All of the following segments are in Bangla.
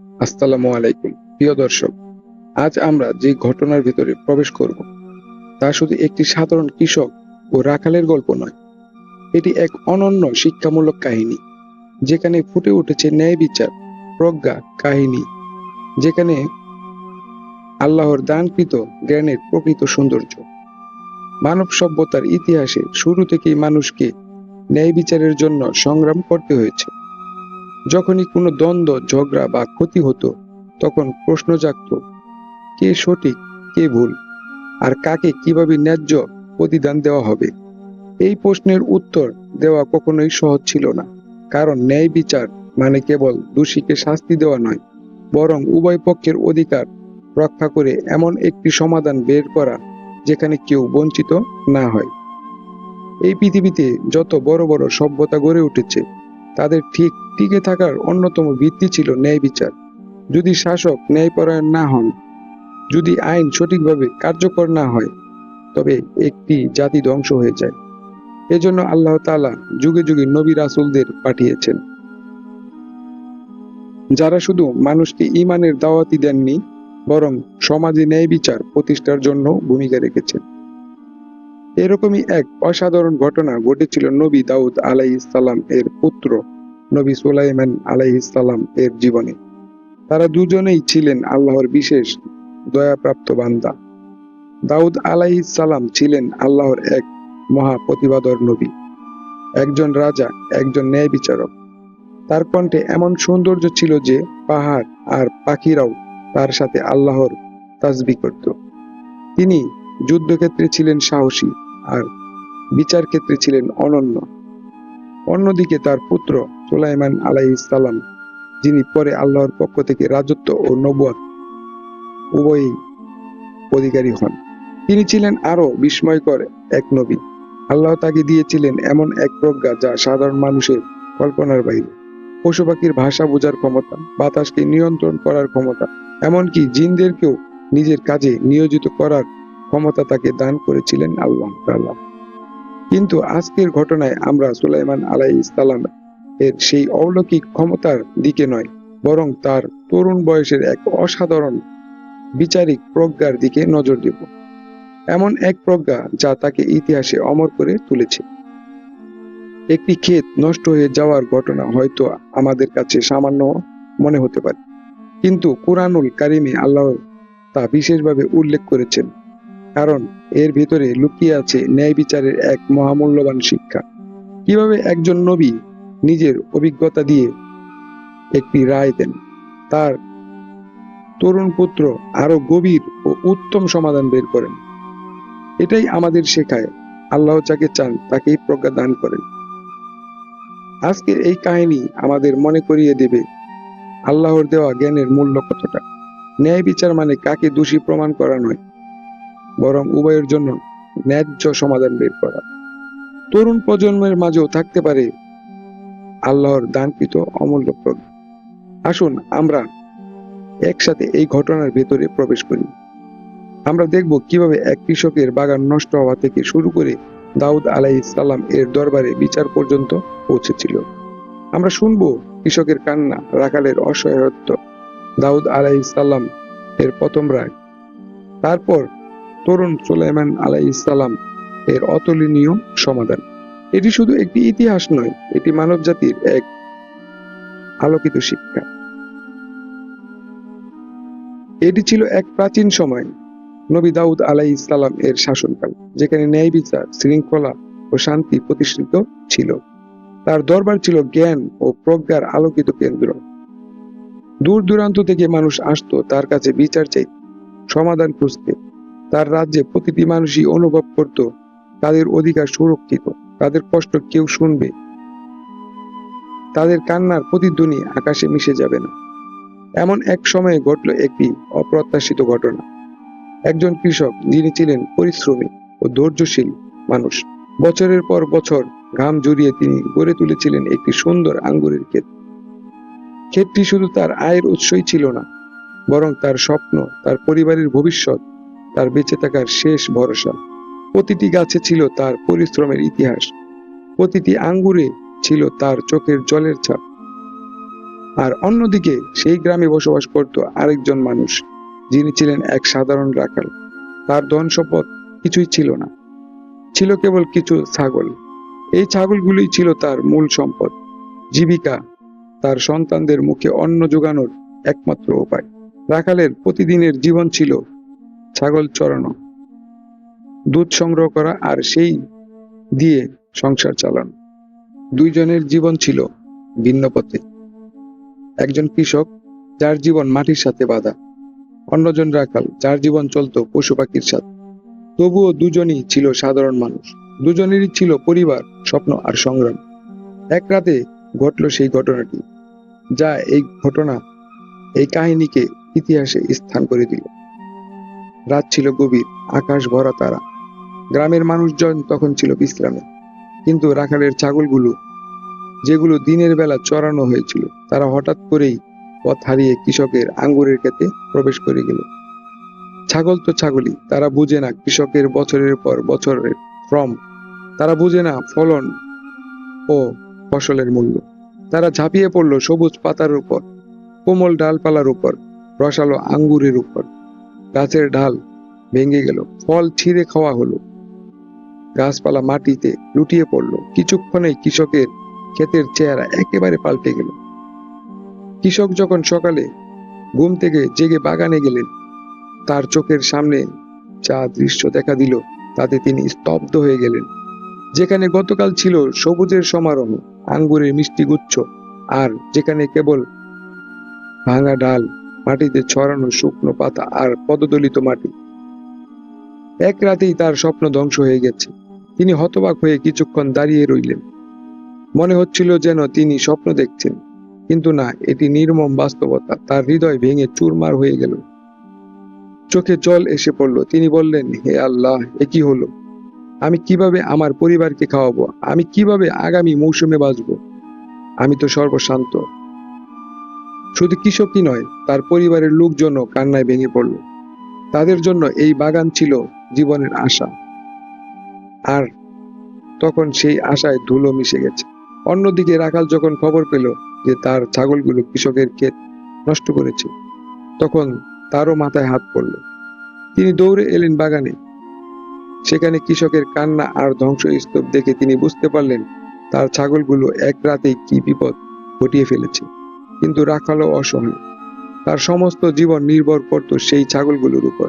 আসসালামু আলাইকুম, প্রিয় দর্শক, আজ আমরা যে ঘটনার ভিতরে প্রবেশ করব, তা শুধু একটি সাধারণ কৃষক ও রাখালের গল্প নয়, এটি এক অনন্য শিক্ষামূলক কাহিনী, যেখানে ফুটে উঠেছে ন্যায় বিচার, প্রজ্ঞা, কাহিনী, যেখানে আল্লাহর দানকৃত জ্ঞানের প্রকৃত সৌন্দর্য। মানব সভ্যতার ইতিহাসে শুরু থেকেই মানুষকে ন্যায় বিচারের জন্য সংগ্রাম করতে হয়েছে। যখনই কোনো দ্বন্দ্ব, ঝগড়া বা ক্ষতি হতো, তখন প্রশ্ন জাগত, কে সঠিক, কে ভুল, আর কাকে কীভাবে ন্যায্য প্রতিদান দেওয়া হবে? এই প্রশ্নের উত্তর দেওয়া কখনোই সহজ ছিল না, কারণ ন্যায় বিচার মানে কেবল দোষীকে শাস্তি দেওয়া নয়, বরং উভয় পক্ষের অধিকার রক্ষা করে এমন একটি সমাধান বের করা যেখানে কেউ বঞ্চিত না হয়। এই পৃথিবীতে যত বড় বড় সভ্যতা গড়ে উঠেছে তাদের ঠিক টিকে থাকার অন্যতম ভিত্তি ছিল ন্যায় বিচার। যদি শাসক ন্যায়পরায়ণ না হন, যদি আইন সঠিকভাবে কার্যকর না হয়, তবে একটি জাতি ধ্বংস হয়ে যায়। এজন্য আল্লাহ তাআলা যুগে যুগে নবী রাসুলদের পাঠিয়েছেন। যারা শুধু মানুষকে ইমানের দাওয়াতি দেননি, বরং সমাজে ন্যায় বিচার প্রতিষ্ঠার জন্য ভূমিকা রেখেছেন। এরকমই এক অসাধারণ ঘটনা ঘটেছিল নবী দাউদ আলাইহিসসালাম এর পুত্র, নবী সুলাইমান আলাইহিসসালাম এর জীবনে। তারা দুজনেই ছিলেন আল্লাহর বিশেষ দয়াপ্রাপ্ত বান্দা। দাউদ আলাইহিসসালাম ছিলেন আল্লাহর এক মহা প্রতিবাদর নবী। একজন রাজা, একজন ন্যায় বিচারক। তার কণ্ঠে এমন সৌন্দর্য ছিল যে পাহাড় আর পাখিরাও তার সাথে আল্লাহর তাজবি করত। তিনি যুদ্ধক্ষেত্রে ছিলেন সাহসী আর বিচার ক্ষেত্রে ছিলেন অনন্য। অন্যদিকে তার পুত্র সুলাইমান আলাইহিসসালাম যিনি পরে আল্লাহর পক্ষ থেকে রাজত্ব ও নবুয়াত উভয়ই অধিকারী হন। তিনি ছিলেন আরও বিস্ময়কর এক নবী। আল্লাহ তাকে দিয়েছিলেন এমন এক প্রজ্ঞা যা সাধারণ মানুষের কল্পনার বাইরে। পশু পাখির ভাষা বোঝার ক্ষমতা, বাতাসকে নিয়ন্ত্রণ করার ক্ষমতা, এমনকি জিনদেরকেও নিজের কাজে নিয়োজিত করার ক্ষমতা তাকে দান করেছিলেন আল্লাহ তাআলা। কিন্তু আজকের ঘটনায় আমরা সুলাইমান আলাই ইসলাম এর সেই অলৌকিক ক্ষমতার দিকে নয়, বরং তার তরুণ বয়সের এক অসাধারণ বিচারিক প্রজ্ঞার দিকে নজর দেব। এমন এক প্রজ্ঞা যা তাকে ইতিহাসে অমর করে তুলেছে। একটি ক্ষেত নষ্ট হয়ে যাওয়ার ঘটনা হয়তো আমাদের কাছে সামান্য মনে হতে পারে, কিন্তু কুরআনুল কারিমে আল্লাহ তা বিশেষভাবে উল্লেখ করেছেন। কারণ এর ভিতরে লুকিয়ে আছে ন্যায় বিচারের এক মহামূল্যবান শিক্ষা। কীভাবে একজন নবী নিজের অভিজ্ঞতা দিয়ে একটি রায় দেন? তার তরুণ পুত্র আরও গভীর ও উত্তম সমাধান বের করেন। এটাই আমাদের শেখায়। আল্লাহ যাকে চান তাকেই প্রজ্ঞা দান করেন। আজকের এই কাহিনী আমাদের মনে করিয়ে দেবে, আল্লাহর দেওয়া জ্ঞানের মূল্য কতটা? ন্যায় বিচার মানে কাকে দোষী প্রমাণ করা নয় বরং উভয়ের জন্য ন্যায্য সমাধান বের করা। তরুণ প্রজন্মের মাঝেও থাকতে পারে আল্লাহর দানকৃত অমূল্য প্রজ্ঞা। আসুন আমরা একসাথে এই ঘটনার ভেতরে প্রবেশ করি। আমরা দেখব কীভাবে এক কৃষকের বাগান নষ্ট হওয়া থেকে শুরু করে দাউদ আলাইহিসসালাম এর দরবারে বিচার পর্যন্ত পৌঁছেছিল। আমরা শুনব কৃষকের কান্না, রাখালের অসহায়ত্ব, দাউদ আলাইহিসসালাম এর প্রথম রায়। তারপর তরুণ সুলাইমান আলাইহিসসালাম এর অতুলনীয় সমাধান। এটি শুধু একটি ইতিহাস নয়, এটি মানব জাতির এক আলোকিত শিক্ষা। এটি ছিল এক প্রাচীন সময়, নবী দাউদ আলাই ইসলাম এর শাসনকাল, যেখানে ন্যায় বিচার, শৃঙ্খলা ও শান্তি প্রতিষ্ঠিত ছিল। তার দরবার ছিল জ্ঞান ও প্রজ্ঞার আলোকিত কেন্দ্র। দূর দূরান্ত থেকে মানুষ আসতো তার কাছে বিচার চাইতে, সমাধান খুঁজতে। তার রাজ্যে প্রতিটি মানুষই অনুভব করত, তাদের অধিকার সুরক্ষিত, তাদের কষ্ট কেউ শুনবে। তাদের কান্নার প্রতিধ্বনি আকাশে মিশে যাবে না। এমন এক সময়ে ঘটল একটি অপ্রত্যাশিত ঘটনা। একজন কৃষক যিনি ছিলেন পরিশ্রমী ও ধৈর্যশীল মানুষ, বছরের পর বছর ঘাম জড়িয়ে তিনি গড়ে তুলেছিলেন একটি সুন্দর আঙ্গুরের ক্ষেত। ক্ষেতটি শুধু তার আয়ের উৎসই ছিল না, বরং তার স্বপ্ন, তার পরিবারের ভবিষ্যৎ তার বেঁচে থাকার শেষ ভরসা। প্রতিটি গাছে ছিল তার পরিশ্রমের ইতিহাস। প্রতিটি আঙ্গুরে ছিল তার চোখের জলের ছাপ। আর অন্যদিকে সেই গ্রামে বসবাস করত আরেকজন মানুষ, যিনি ছিলেন এক সাধারণ রাখাল। তার ধন সম্পদ কিছুই ছিল না। ছিল কেবল কিছু ছাগল। এই ছাগলগুলোই ছিল তার মূল সম্পদ। জীবিকা, তার সন্তানদের মুখে অন্ন যোগানোর একমাত্র উপায়। রাখালের প্রতিদিনের জীবন ছিল ছাগল চড়ানো, দুধ সংগ্রহ করা আর সেই দিয়ে সংসার চালানো। দুইজনের জীবন ছিল ভিন্ন পথে। একজন কৃষক যার জীবন মাটির সাথে বাঁধা, অন্যজন রাখাল যার জীবন চলত পশু পাখির সাথে। তবুও দুজনই ছিল সাধারণ মানুষ, দুজনেরই ছিল পরিবার, স্বপ্ন আর সংগ্রাম। এক রাতে ঘটল সেই ঘটনাটি, যা এই ঘটনা, এই কাহিনীকে ইতিহাসে স্থান করে দিল। রাত ছিল গভীর, আকাশ ভরা তারা। গ্রামের মানুষজন তখন ছিল বিশ্রামে। কিন্তু রাখালের ছাগলগুলো, যেগুলো দিনের বেলা চড়ানো হয়েছিল, তারা হঠাৎ করেই পথ হারিয়ে কৃষকের আঙ্গুরের ক্ষেতে প্রবেশ করে গেল। ছাগল তো ছাগলই, তারা বুঝে না কৃষকের বছরের পর বছরের শ্রম। তারা বুঝে না ফলন ও ফসলের মূল্য। তারা ঝাঁপিয়ে পড়ল সবুজ পাতার উপর, কোমল ডালপালার উপর, রসালো আঙ্গুরের উপর। গাছের ডাল ভেঙে গেল, ফল ছিঁড়ে খাওয়া হলো। গাছপালা মাটিতে লুটিয়ে পড়ল। কিছুক্ষণেই কৃষকের ক্ষেতের চেহারা একেবারে পাল্টে গেল। কৃষক যখন সকালে ঘুম থেকে জেগে বাগানে গেলেন, তার চোখের সামনে যা দৃশ্য দেখা দিল, তাতে তিনি স্তব্ধ হয়ে গেলেন। যেখানে গতকাল ছিল সবুজের সমারোহ, আঙ্গুরের মিষ্টি গুচ্ছ আর যেখানে কেবল ভাঙা ডাল মাটিতে ছড়ানো শুকনো পাতা আর পদদলিত মাটি। এক রাতেই তার স্বপ্ন ধ্বংস হয়ে গেছে। তিনি হতবাক হয়ে কিছুক্ষণ দাঁড়িয়ে রইলেন। মনে হচ্ছিল যেন তিনি স্বপ্ন দেখছেন, কিন্তু না, এটি নির্মম বাস্তবতা। তার হৃদয় ভেঙে চুরমার হয়ে গেল। চোখে জল এসে পড়ল। তিনি বললেন, হে আল্লাহ, এ কি হলো? আমি কীভাবে আমার পরিবারকে খাওয়াবো? আমি কীভাবে আগামী মৌসুমে বাঁচবো? আমি তো সর্বশান্ত। শুধু কৃষকই নয়, তার পরিবারের লোকজনও কান্নায় ভেঙে পড়ল। তাদের জন্য এই বাগান ছিল জীবনের আশা। আর তখন সেই আশায় ধুলো মিশে গেছে। অন্যদিকে রাখাল যখন খবর পেল যে তার ছাগলগুলো কৃষকের ক্ষেত নষ্ট করেছে, তখন তারও মাথায় হাত পড়ল। তিনি দৌড়ে এলেন বাগানে। সেখানে কৃষকের কান্না আর ধ্বংসস্তূপ দেখে তিনি বুঝতে পারলেন, তার ছাগলগুলো এক রাতেই কি বিপদ ঘটিয়ে ফেলেছে। কিন্তু রাখালও অসহায়। তার সমস্ত জীবন নির্ভর করত সেই ছাগলগুলোর উপর।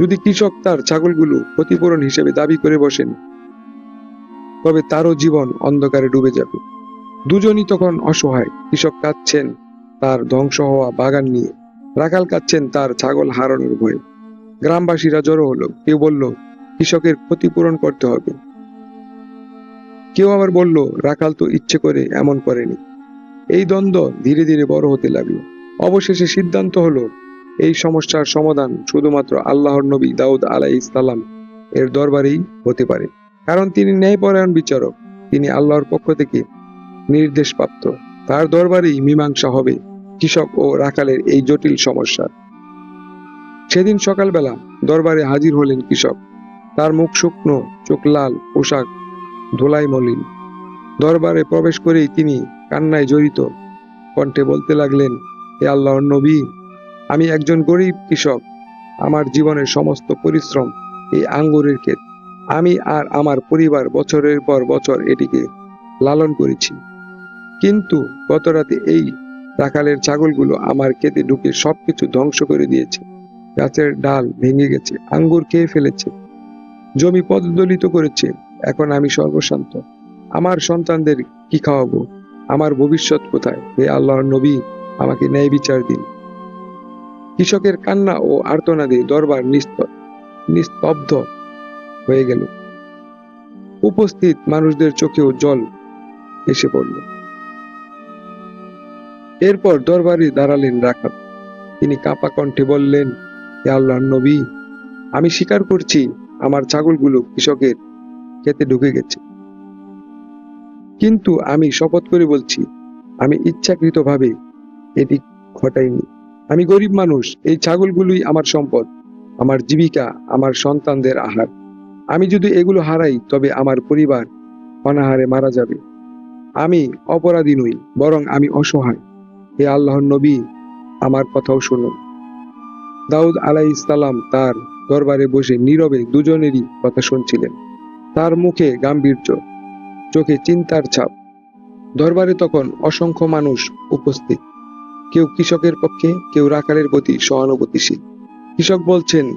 যদি কৃষক তার ছাগলগুলো ক্ষতিপূরণ হিসেবে দাবি করে বসেন, তবে তারও জীবন অন্ধকারে ডুবে যাবে। দুজনই তখন অসহায়। কৃষক কাঁদছেন তার ধ্বংস হওয়া বাগান নিয়ে। রাখাল কাঁদছেন তার ছাগল হারানোর ভয়ে। গ্রামবাসীরা জড়ো হলো। কেউ বলল, কৃষকের ক্ষতিপূরণ করতে হবে। কেউ আবার বলল, রাখাল তো ইচ্ছে করে এমন করেনি। এই দ্বন্দ্ব ধীরে ধীরে বড় হতে লাগল। অবশেষে সিদ্ধান্ত হলো, এই সমস্যার সমাধান শুধুমাত্র আল্লাহর নবী দাউদ আলাই ইসলাম এর দরবারেই হতে পারে। কারণ তিনি ন্যায়পরায়ণ বিচারক, তিনি আল্লাহর পক্ষ থেকে নির্দেশপ্রাপ্ত। তার দরবারেই মীমাংসা হবে কৃষক ও রাখালের এই জটিল সমস্যার সেদিন সকালবেলা দরবারে হাজির হলেন কৃষক। তার মুখ শুকনো, চোখ লাল, পোশাক ধোলাই মলিন। দরবারে প্রবেশ করেই তিনি কান্নায় জড়িত। কণ্ঠে বলতে লাগলেন হে আল্লাহর নবী, আমি একজন গরিব কৃষক। আমার জীবনের সমস্ত পরিশ্রম এই আঙ্গুরের ক্ষেত। আমি আর আমার পরিবার বছরের পর বছর এটিকে লালন করেছি। কিন্তু গত রাতে এই রাখালের ছাগলগুলো আমার ক্ষেতে ঢুকে সবকিছু ধ্বংস করে দিয়েছে। গাছের ডাল ভেঙে গেছে, আঙ্গুর খেয়ে ফেলেছে, জমি পদদলিত করেছে। এখন আমি সর্বশান্ত। আমার সন্তানদের কি খাওয়াবো? আমার ভবিষ্যৎ কোথায়? হে আল্লাহর নবী, আমাকে ন্যায় বিচার দিন। কৃষকের কান্না ও আর্তনাদে দরবার নিস্ত- নিস্তব্ধ হয়ে গেল। উপস্থিত মানুষদের চোখেও জল এসে পড়ল। এরপর দরবারে দাঁড়ালেন রাখাত তিনি কাঁপা কণ্ঠে বললেন, হে আল্লাহর নবী, আমি স্বীকার করছি, আমার ছাগলগুলো কৃষকের খেতে ঢুকে গেছে। কিন্তু আমি শপথ করে বলছি, আমি ইচ্ছাকৃতভাবে এটি ঘটাইনি। আমি গরিব মানুষ, এই ছাগলগুলোই আমার সম্পদ, আমার জীবিকা, আমার সন্তানদের আহার। আমি যদি এগুলো হারাই, তবে আমার পরিবার অনাহারে মারা যাবে। আমি অপরাধী নই, বরং আমি অসহায়। হে আল্লাহর নবী, আমার কথাও শুনুন। দাউদ আলাই ইসলাম তার দরবারে বসে নীরবে দুজনেরই কথা শুনছিলেন। তার মুখে গাম্ভীর্য চোখে চিন্তার ছাপ। দরবারে তখন অসংখ্য মানুষ উপস্থিত। কেউ কৃষকের পক্ষে, কেউ রাখালের প্রতি সহানুভূতিশীল। কৃষক বলছেন,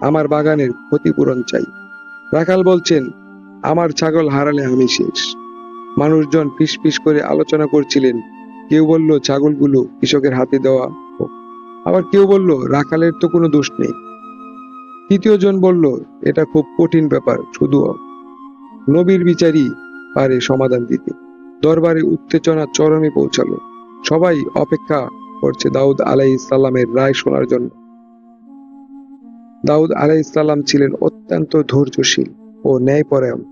আমার বাগানের ক্ষতিপূরণ চাই। রাখাল বলছেন, আমার ছাগল হারালে আমি শেষ। মানুষজন ফিস ফিস করে আলোচনা করছিলেন। কেউ বলল, ছাগলগুলো কৃষকের হাতে দেওয়া হোক। আবার কেউ বলল, রাখালের তো কোনো দোষ নেই। তৃতীয় জন বলল, এটা খুব কঠিন ব্যাপার, শুধু নবীর বিচারই পারে সমাধান দিতে। দরবারে উত্তেজনা চরমে পৌঁছালো। সবাই অপেক্ষা করছে দাউদ আলাই ইসলামের রায় শোনার জন্য। দাউদ আলাই ইসলাম ছিলেন অত্যন্ত ধৈর্যশীল ও ন্যায়পরায়ণ।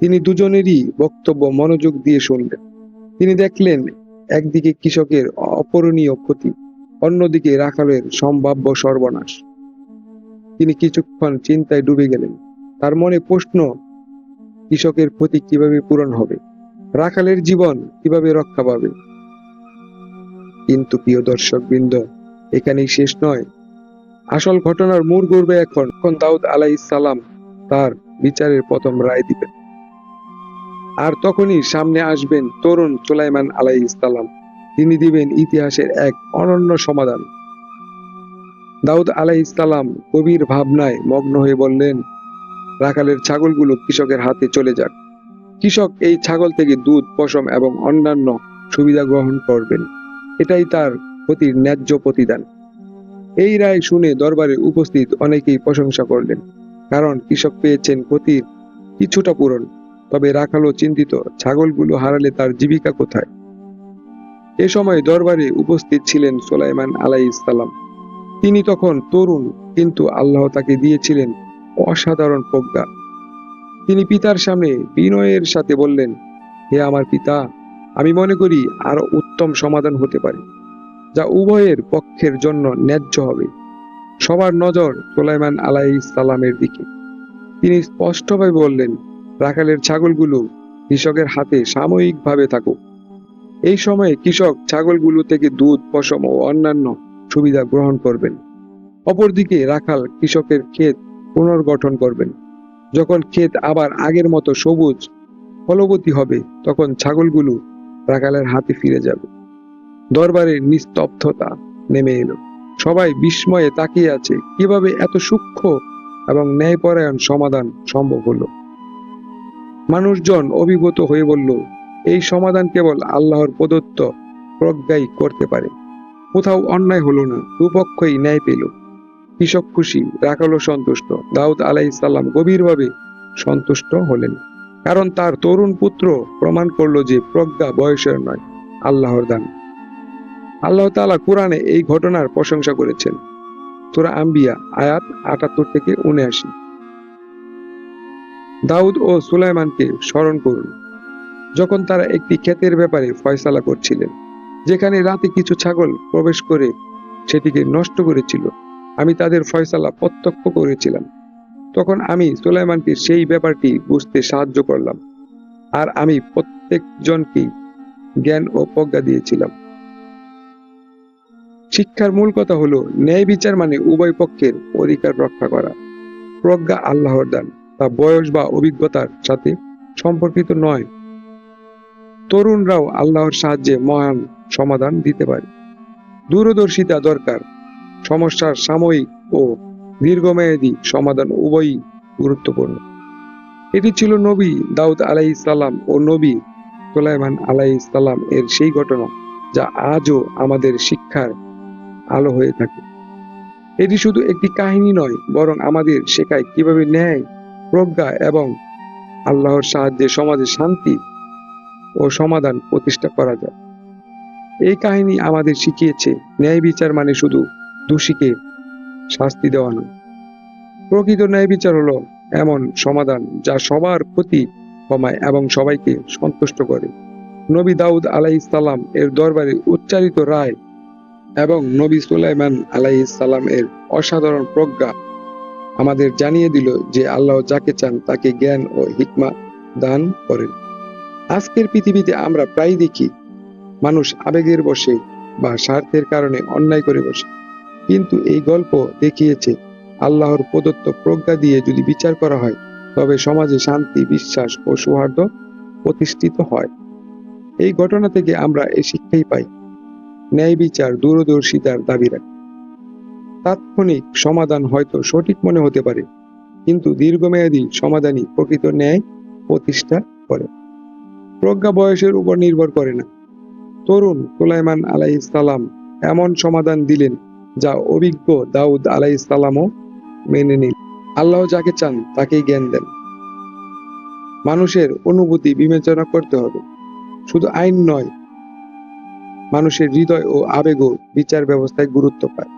তিনি দুজনেরই বক্তব্য মনোযোগ দিয়ে শুনলেন। তিনি দেখলেন একদিকে কৃষকের অপরণীয় ক্ষতি, অন্যদিকে রাখালের সম্ভাব্য সর্বনাশ। তিনি কিছুক্ষণ চিন্তায় ডুবে গেলেন। তার মনে প্রশ্ন কৃষকের ক্ষতি কীভাবে পূরণ হবে? রাখালের জীবন কীভাবে রক্ষা পাবে? কিন্তু প্রিয় দর্শক বৃন্দ এখানেই শেষ নয়। আসল ঘটনার মূল গর্বে এখন এখন দাউদ আলাই সালাম তার বিচারের প্রথম রায় দিবেন আর তখনই সামনে আসবেন তরুণ সুলাইমান আলাই ইসলাম তিনি দিবেন ইতিহাসের এক অনন্য সমাধান। দাউদ আলাই ইসলাম গভীর ভাবনায় মগ্ন হয়ে বললেন রাখালের ছাগলগুলো কৃষকের হাতে চলে যাক। কৃষক এই ছাগল থেকে দুধ, পশম এবং অন্যান্য সুবিধা গ্রহণ করবেন। এটাই তার ক্ষতির ন্যায্য প্রতিদান। এই রায় শুনে দরবারে উপস্থিত অনেকেই প্রশংসা করলেন, কারণ কৃষক পেয়েছেন ক্ষতির কিছুটা পূরণ। তবে রাখালও চিন্তিত, ছাগলগুলো হারালে তার জীবিকা কোথায়? এ সময় দরবারে উপস্থিত ছিলেন সোলাইমান আলাই ইসলাম তিনি তখন তরুণ, কিন্তু আল্লাহ তাকে দিয়েছিলেন অসাধারণ প্রজ্ঞা। তিনি পিতার সামনে বিনয়ের সাথে বললেন, হে আমার পিতা, আমি মনে করি আরও উত্তম সমাধান হতে পারে, যা উভয়ের পক্ষের জন্য ন্যায্য হবে। সবার নজর সোলাইমান আলাই সালামের দিকে। তিনি স্পষ্টভাবে বললেন, রাখালের ছাগলগুলো কৃষকের হাতে সাময়িকভাবে থাকুক। এই সময়ে কৃষক ছাগলগুলো থেকে দুধ, পশম ও অন্যান্য সুবিধা গ্রহণ করবেন। অপরদিকে রাখাল কৃষকের ক্ষেত পুনর্গঠন করবেন। যখন ক্ষেত আবার আগের মতো সবুজ, ফলবতী হবে, তখন ছাগলগুলো রাখালের হাতে ফিরে যাবে। দরবারে নিস্তব্ধতা নেমে এলো। সবাই বিস্ময়ে তাকিয়ে আছে, কীভাবে এত সূক্ষ্ম এবং ন্যায়পরায়ণ সমাধান সম্ভব হলো। মানুষজন অভিভূত হয়ে বলল, এই সমাধান কেবল আল্লাহর প্রদত্ত প্রজ্ঞাই করতে পারে। কোথাও অন্যায় হলো না, দুপক্ষই ন্যায় পেল। কৃষক খুশি, রাখালও সন্তুষ্ট। দাউদ আলাইসাল্লাম গভীরভাবে সন্তুষ্ট হলেন। কারণ তার তরুণ পুত্র প্রমাণ করল যে প্রজ্ঞা বয়সের নয়, আল্লাহর দান। আল্লাহ তাআলা কোরআনে এই ঘটনার প্রশংসা করেছেন। তোরা আম্বিয়া আয়াত আটাত্তর থেকে উনআশি। দাউদ ও সুলাইমানকে স্মরণ করুন। যখন তারা একটি ক্ষেতের ব্যাপারে ফয়সালা করছিলেন, যেখানে রাতে কিছু ছাগল প্রবেশ করে সেটিকে নষ্ট করেছিল আমি তাদের ফয়সালা প্রত্যক্ষ করেছিলাম। তখন আমি সুলাইমানকে সেই ব্যাপারটি বুঝতে সাহায্য করলাম। আর আমি প্রত্যেকজনকেই জ্ঞান ও প্রজ্ঞা দিয়েছিলাম। শিক্ষার মূল কথা হলো, ন্যায় বিচার মানে উভয় পক্ষের অধিকার রক্ষা করা। প্রজ্ঞা আল্লাহর দান, তা বয়স বা অভিজ্ঞতার সাথে সম্পর্কিত নয়। তরুণরাও আল্লাহর সাহায্যে মহান সমাধান দিতে পারে। দূরদর্শিতা দরকার। সমস্যার সাময়িক ও দীর্ঘমেয়াদী সমাধান উভয়ই গুরুত্বপূর্ণ। এটি ছিল নবী দাউদ আলাই সালাম ও নবী সুলাইমান আলাই সালাম এর সেই ঘটনা যা আজও আমাদের শিক্ষার আলো হয়ে থাকে। এটি শুধু একটি কাহিনী নয়, বরং আমাদের শেখায় কীভাবে ন্যায়, প্রজ্ঞা এবং আল্লাহর সাহায্যে সমাজে শান্তি ও সমাধান প্রতিষ্ঠা করা যায়। এই কাহিনী আমাদের শিখিয়েছে, ন্যায় বিচার মানে শুধু দোষীকে শাস্তি দেওয়া নয়। প্রকৃত ন্যায় বিচার হলো এমন সমাধান যা সবার ক্ষতি কমায় এবং সবাইকে সন্তুষ্ট করে। নবী দাউদ আলাইসাল্লাম এর দরবারে উচ্চারিত রায় এবং নবী সুলাইমান আলাইসাল্লাম এর অসাধারণ প্রজ্ঞা আমাদের জানিয়ে দিল যে আল্লাহ যাকে চান তাকে জ্ঞান ও হিকমা দান করেন। আজকের পৃথিবীতে আমরা প্রায় দেখি মানুষ আবেগের বসে বা স্বার্থের কারণে অন্যায় করে বসে। কিন্তু এই গল্প দেখিয়েছে আল্লাহর প্রদত্ত প্রজ্ঞা দিয়ে যদি বিচার করা হয়, তবে সমাজে শান্তি, বিশ্বাস ও সৌহার্দ্য প্রতিষ্ঠিত হয়। এই ঘটনা থেকে আমরা এই শিক্ষাই পাই, ন্যায় বিচার দূরদর্শিতার দাবি রাখে তাৎক্ষণিক সমাধান হয়তো সঠিক মনে হতে পারে, কিন্তু দীর্ঘমেয়াদী সমাধানই প্রকৃত ন্যায় প্রতিষ্ঠা করে। প্রজ্ঞা বয়সের উপর নির্ভর করে না। তরুণ সুলাইমান আলাইসালাম এমন সমাধান দিলেন যা অভিজ্ঞ দাউদ আলাইসালামও মেনে নিল। আল্লাহ যাকে চান তাকেই জ্ঞান দেন। মানুষের অনুভূতি বিবেচনা করতে হবে। শুধু আইন নয়, মানুষের হৃদয় ও আবেগও বিচার ব্যবস্থায় গুরুত্ব পায়।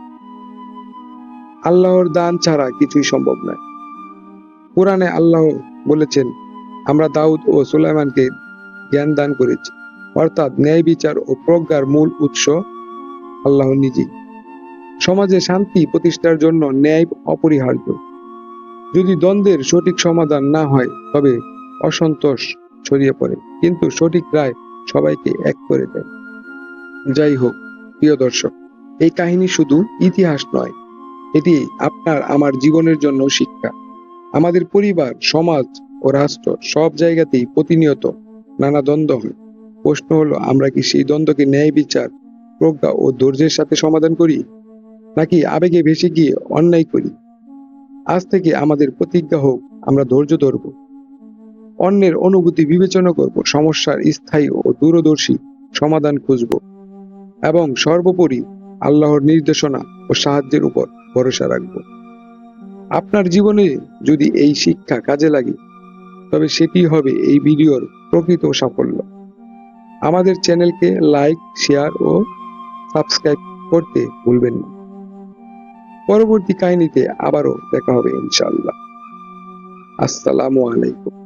আল্লাহর দান ছাড়া কিছুই সম্ভব নয়। কোরআনে আল্লাহ বলেছেন, আমরা দাউদ ও সুলাইমানকে জ্ঞান দান করেছি। অর্থাৎ ন্যায় বিচার ও প্রজ্ঞার মূল উৎস আল্লাহ নিজেই। সমাজে শান্তি প্রতিষ্ঠার জন্য ন্যায় অপরিহার্য। যদি দ্বন্দ্বের সঠিক সমাধান না হয়, তবে অসন্তোষ ছড়িয়ে পড়ে, কিন্তু সঠিক রায় সবাইকে এক করে দেয়। যাই হোক, প্রিয় দর্শক, এই কাহিনী শুধু ইতিহাস নয়, এটি আপনার আমার জীবনের জন্য শিক্ষা। আমাদের পরিবার, সমাজ ও রাষ্ট্র সব জায়গাতেই প্রতিনিয়ত নানা দ্বন্দ্ব হয়। প্রশ্ন হলো, আমরা কি সেই দ্বন্দ্বকে ন্যায় বিচার, প্রজ্ঞা ও ধৈর্যের সাথে সমাধান করি? নাকি আবেগে ভেসে গিয়ে অন্যায় করি? আজ থেকে আমাদের প্রতিজ্ঞা হোক, আমরা ধৈর্য ধরব। অন্যের অনুভূতি বিবেচনা করব, সমস্যার স্থায়ী ও দূরদর্শী সমাধান খুঁজব এবং সর্বোপরি আল্লাহর নির্দেশনা ও সাহায্যের উপর ভরসা রাখব। আপনার জীবনে যদি এই শিক্ষা কাজে লাগে, তবে সেটি হবে এই ভিডিওর প্রকৃত সাফল্য। আমাদের চ্যানেলকে লাইক, শেয়ার ও সাবস্ক্রাইব করতে ভুলবেন না। পরবর্তী কাহিনীতে আবারও দেখা হবে ইনশাল্লাহ আসসালামু আলাইকুম।